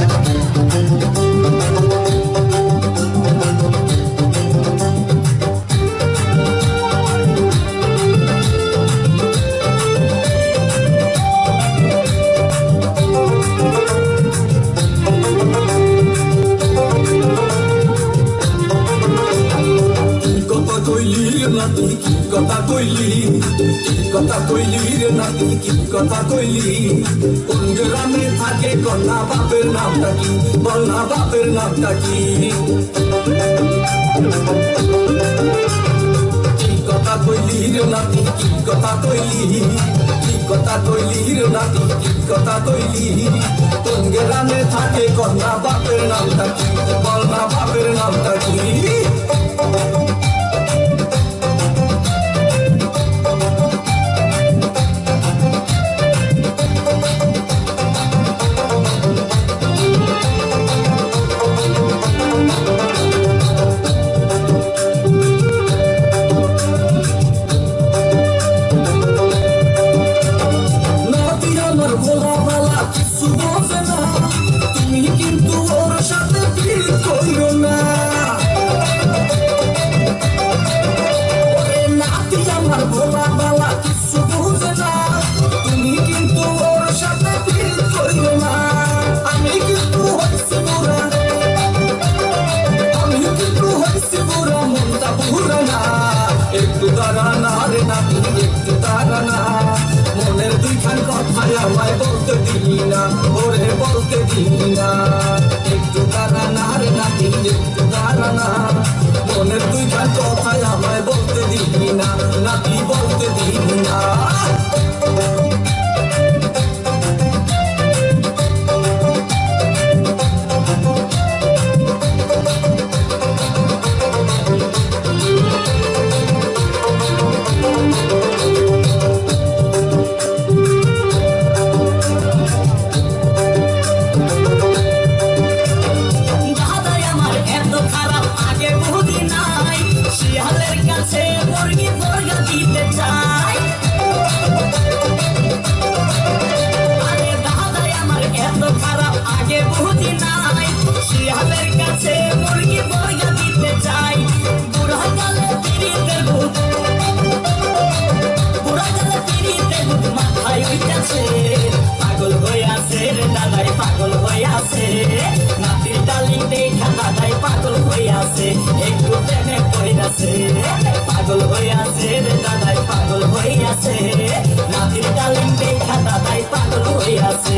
কি কইলি রে নাতি, কি কথা কইলি? কি কথা কইলি রে নাতি, কি কথা কইলি? কোন গ্রামে থাকে কন্যা বাপের নামটা কি? না বাপের নামটা কি? কথা কইলি রে নাতি, কি কথা কইলি? কি কথা কইলি রে নাতি, কি কথা কইলি? কোন গ্রামে থাকে কন্যা বাপের নামটা কি? না বাপের নামটা কি? আমায় বলতে দিই না ওরে বলতে দিই না একটু দাঁড়া না রে নাতি, একটু দাঁড়া না মনের দুইখান কথায় আমায় বলতে দিই না নাতি বলতে দিই মুরগি মুরগা দিতে চাই পথে পাগল হইয়াছে রে দাদাই পাগল হইয়াছে নাতির ডালিম দেখা দাদাই পাগল হয়ে হইয়াছে